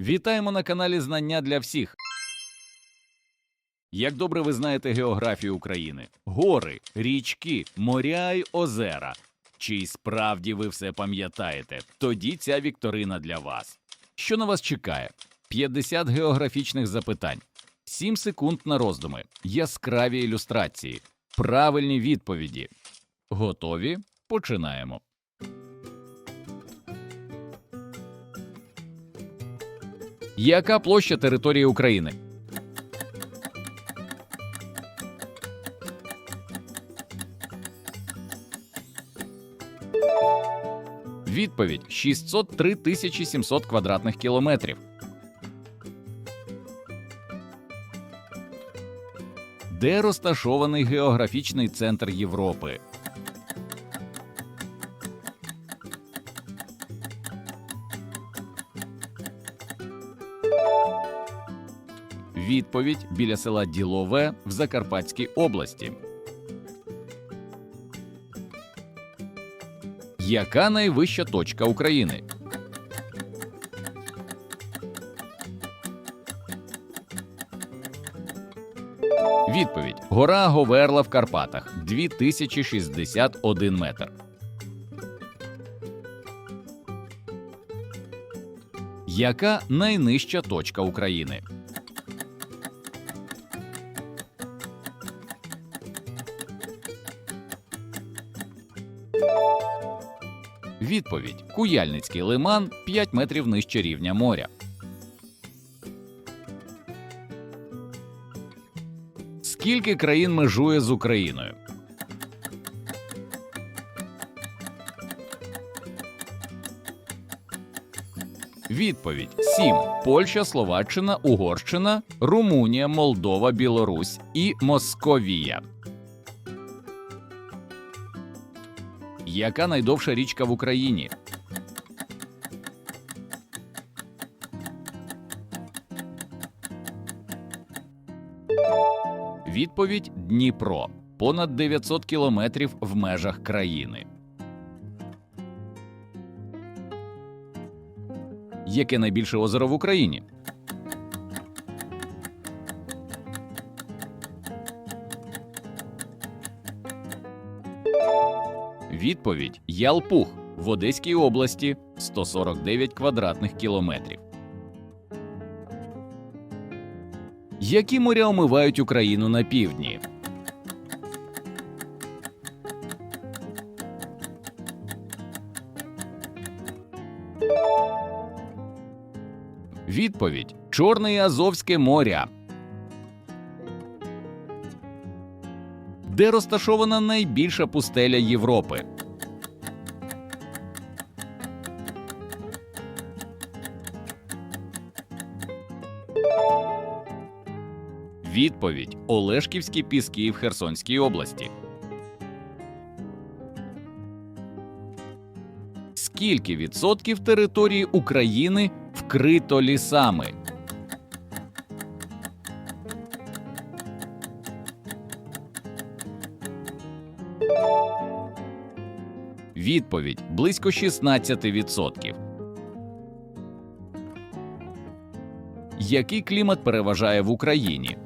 Вітаємо на каналі Знання для всіх. Як добре ви знаєте географію України: гори, річки, моря й озера. Чи справді ви все пам'ятаєте? Тоді ця вікторина для вас. Що на вас чекає? 50 географічних запитань, 7 секунд на роздуми, яскраві ілюстрації, правильні відповіді. Готові? Починаємо. Яка площа території України? Відповідь 603 тисячі 700 квадратних кілометрів. Де розташований географічний центр Європи? Відповідь біля села Ділове в Закарпатській області. Яка найвища точка України? Відповідь: Гора Говерла в Карпатах 2061 метр. Яка найнижча точка України? Відповідь: Куяльницький лиман 5 метрів нижче рівня моря. Скільки країн межує з Україною? Відповідь: 7. Польща, Словаччина, Угорщина, Румунія, Молдова, Білорусь і Московія. Яка найдовша річка в Україні? Відповідь Дніпро. Понад 900 кілометрів в межах країни. Яке найбільше озеро в Україні? Відповідь Ялпух в Одеській області 149 квадратних кілометрів. Які моря омивають Україну на півдні? Відповідь Чорне Азовське моря. Де розташована найбільша пустеля Європи? Відповідь Олешківські піски в Херсонській області. Скільки відсотків території України вкрито лісами? Відповідь близько 16%. Який клімат переважає в Україні?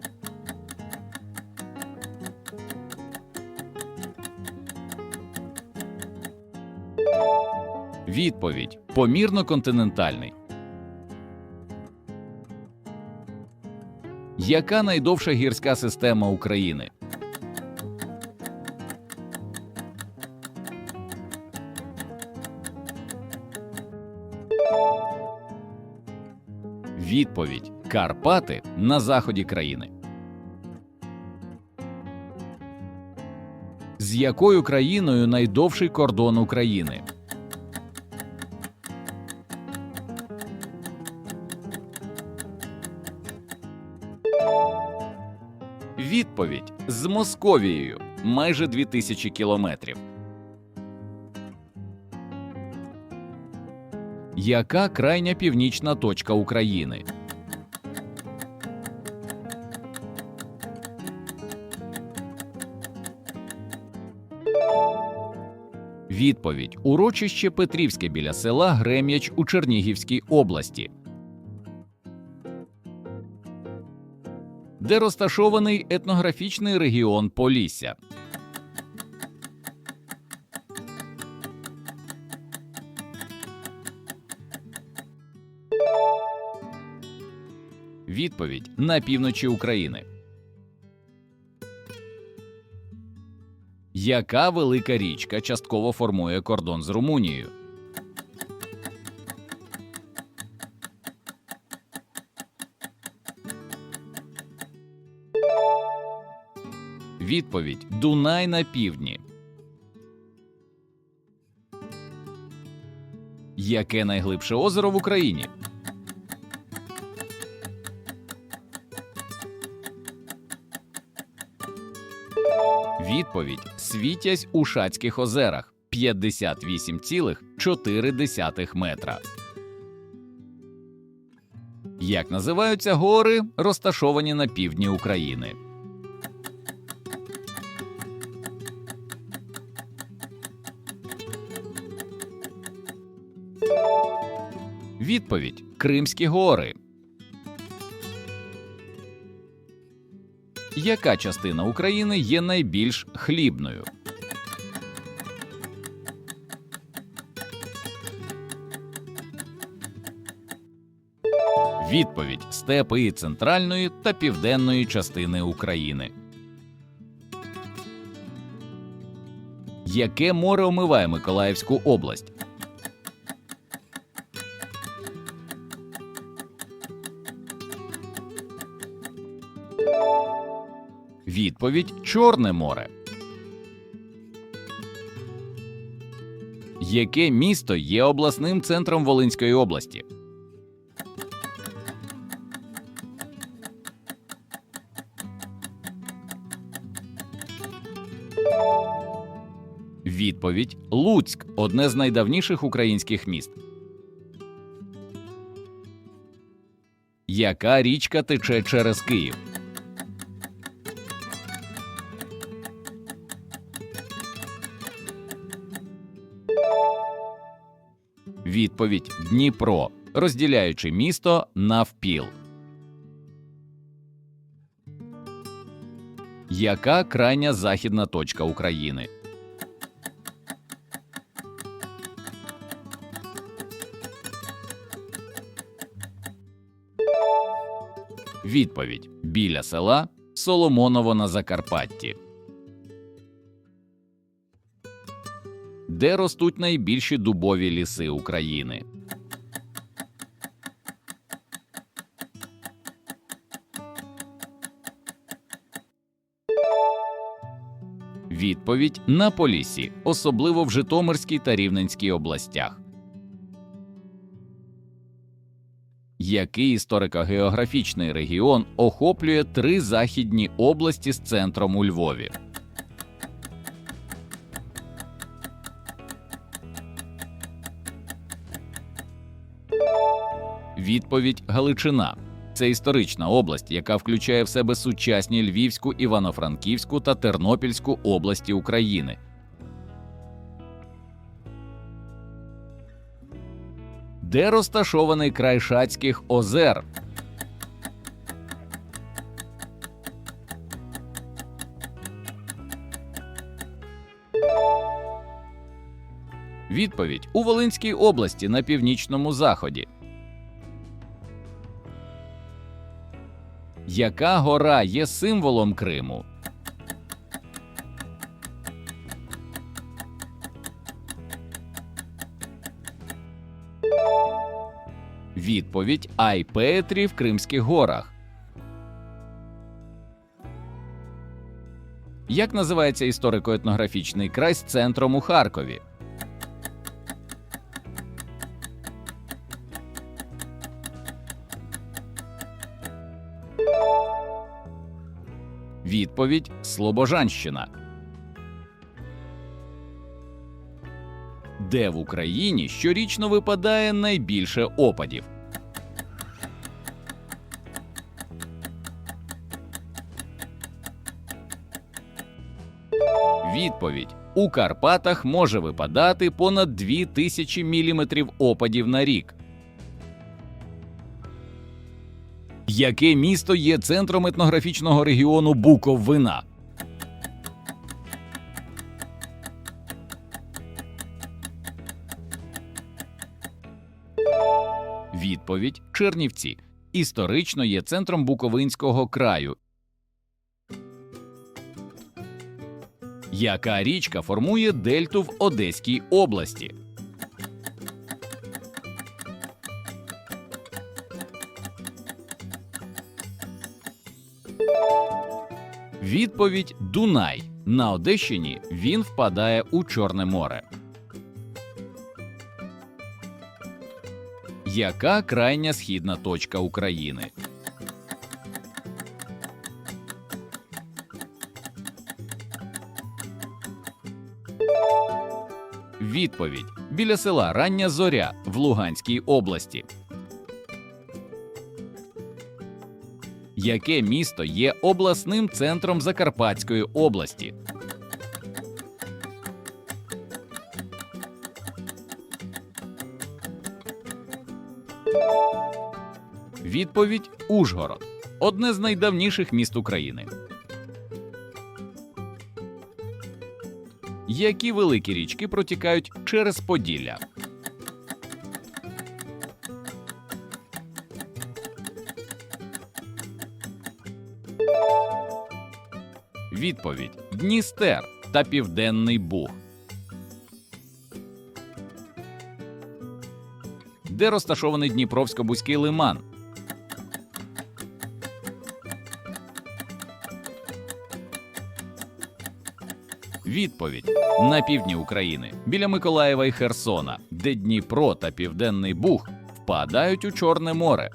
Відповідь помірно континентальний. Яка найдовша гірська система України? Відповідь Карпати на заході країни. З якою країною найдовший кордон України? Відповідь з Московією майже 2000 кілометрів. Яка крайня північна точка України? Відповідь урочище Петрівське біля села Грем'яч у Чернігівській області. Де розташований етнографічний регіон Полісся. Відповідь на півночі України. Яка велика річка частково формує кордон з Румунією? Відповідь Дунай на півдні. Яке найглибше озеро в Україні? Відповідь Світязь у Шацьких озерах 58,4 метра. Як називаються гори, розташовані на півдні України? Відповідь Кримські гори. Яка частина України є найбільш хлібною? Відповідь степи центральної та південної частини України. Яке море омиває Миколаївську область? Відповідь Чорне море. Яке місто є обласним центром Волинської області? Відповідь Луцьк одне з найдавніших українських міст. Яка річка тече через Київ? Відповідь Дніпро, розділяючи місто навпіл. Яка крайня західна точка України? Відповідь біля села Соломоново на Закарпатті. Де ростуть найбільші дубові ліси України? Відповідь на Поліссі, особливо в Житомирській та Рівненській областях. Який історико-географічний регіон охоплює три західні області з центром у Львові? Відповідь Галичина. Це історична область, яка включає в себе сучасні Львівську, Івано-Франківську та Тернопільську області України. Де розташований край Шацьких озер? Відповідь у Волинській області на північному заході. Яка гора є символом Криму? Відповідь Айпетрі в Кримських горах. Як називається історико-етнографічний край з центром у Харкові? Відповідь Слобожанщина. Де в Україні щорічно випадає найбільше опадів? Відповідь у Карпатах може випадати понад 2000 мм опадів на рік. Яке місто є центром етнографічного регіону Буковина? Відповідь Чернівці. Історично є центром Буковинського краю. Яка річка формує дельту в Одеській області? Відповідь Дунай. На Одещині він впадає у Чорне море. Яка крайня східна точка України? Відповідь біля села Рання Зоря в Луганській області. Яке місто є обласним центром Закарпатської області? Відповідь Ужгород одне з найдавніших міст України. Які великі річки протікають через Поділля? Відповідь Дністер та Південний Буг. Де розташований Дніпровсько-Бузький лиман? Відповідь на півдні України біля Миколаєва і Херсона, де Дніпро та Південний Буг впадають у Чорне море.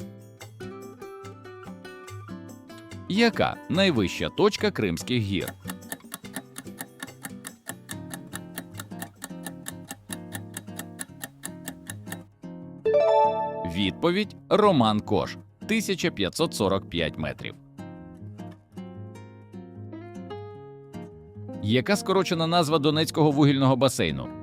Яка найвища точка Кримських гір? Відповідь Роман Кош 1545 метрів. Яка скорочена назва Донецького вугільного басейну?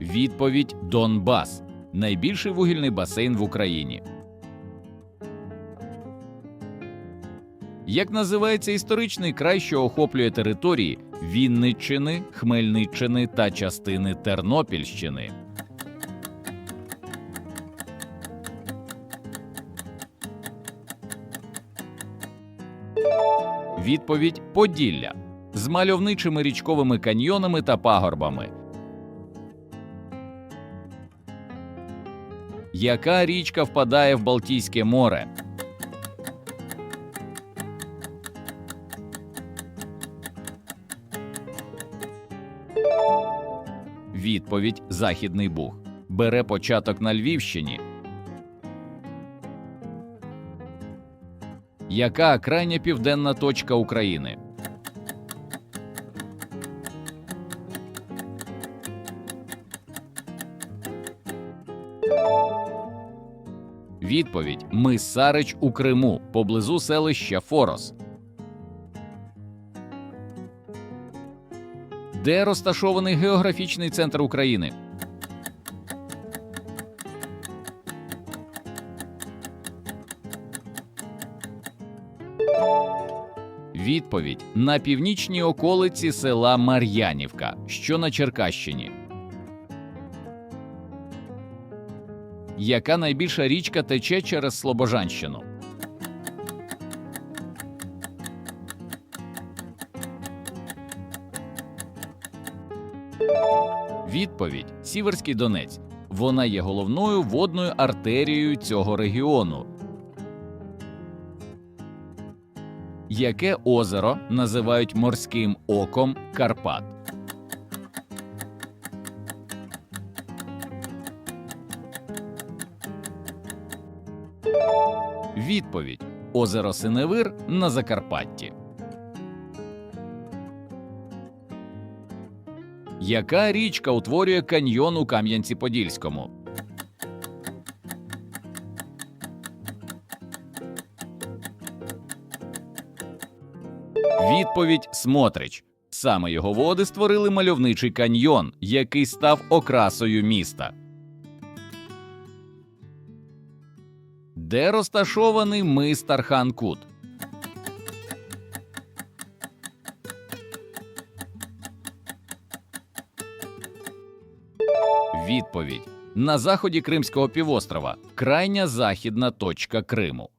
Відповідь Донбас найбільший вугільний басейн в Україні. Як називається історичний край, що охоплює території Вінниччини, Хмельниччини та частини Тернопільщини? Відповідь Поділля з мальовничими річковими каньйонами та пагорбами. Яка річка впадає в Балтійське море? Відповідь Західний Буг бере початок на Львівщині. Яка крайня південна точка України? Відповідь Мис Сарич у Криму поблизу селища Форос. Де розташований географічний центр України? Відповідь на північній околиці села Мар'янівка, що на Черкащині. Яка найбільша річка тече через Слобожанщину? Відповідь Сіверський Донець. Вона є головною водною артерією цього регіону. Яке озеро називають морським оком Карпат? Відповідь Озеро Синевир на Закарпатті. Яка річка утворює каньйон у Кам'янці-Подільському? Відповідь Смотрич. Саме його води створили мальовничий каньйон, який став окрасою міста. Де розташований мис Тархан-Кут? Відповідь на заході Кримського півострова, крайня західна точка Криму.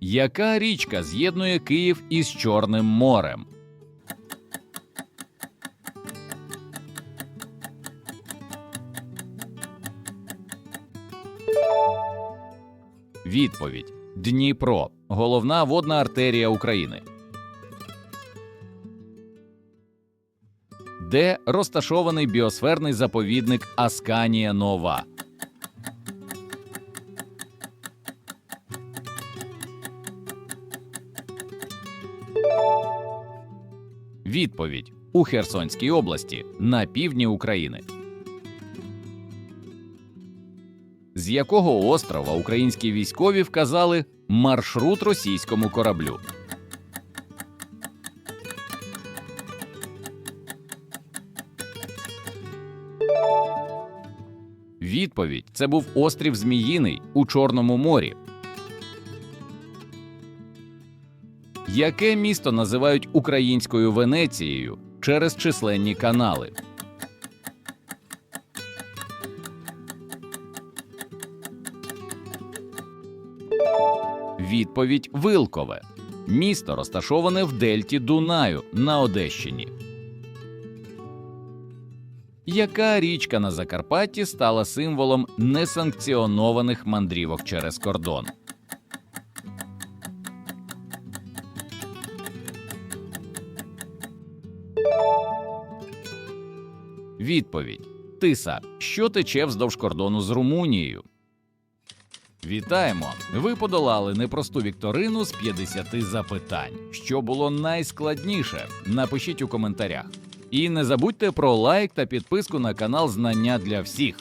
Яка річка з'єднує Київ із Чорним морем? Відповідь Дніпро, головна водна артерія України. Де розташований біосферний заповідник Асканія Нова? Відповідь у Херсонській області на півдні України. З якого острова українські військові вказали маршрут російському кораблю? Відповідь це був острів Зміїний у Чорному морі. Яке місто називають українською Венецією через численні канали? Відповідь Вилкове. Місто розташоване в дельті Дунаю на Одещині. Яка річка на Закарпатті стала символом несанкціонованих мандрівок через кордон? Відповідь Тиса, що тече вздовж кордону з Румунією. Вітаємо! Ви подолали непросту вікторину з 50 запитань. Що було найскладніше? Напишіть у коментарях. І не забудьте про лайк та підписку на канал Знання для всіх.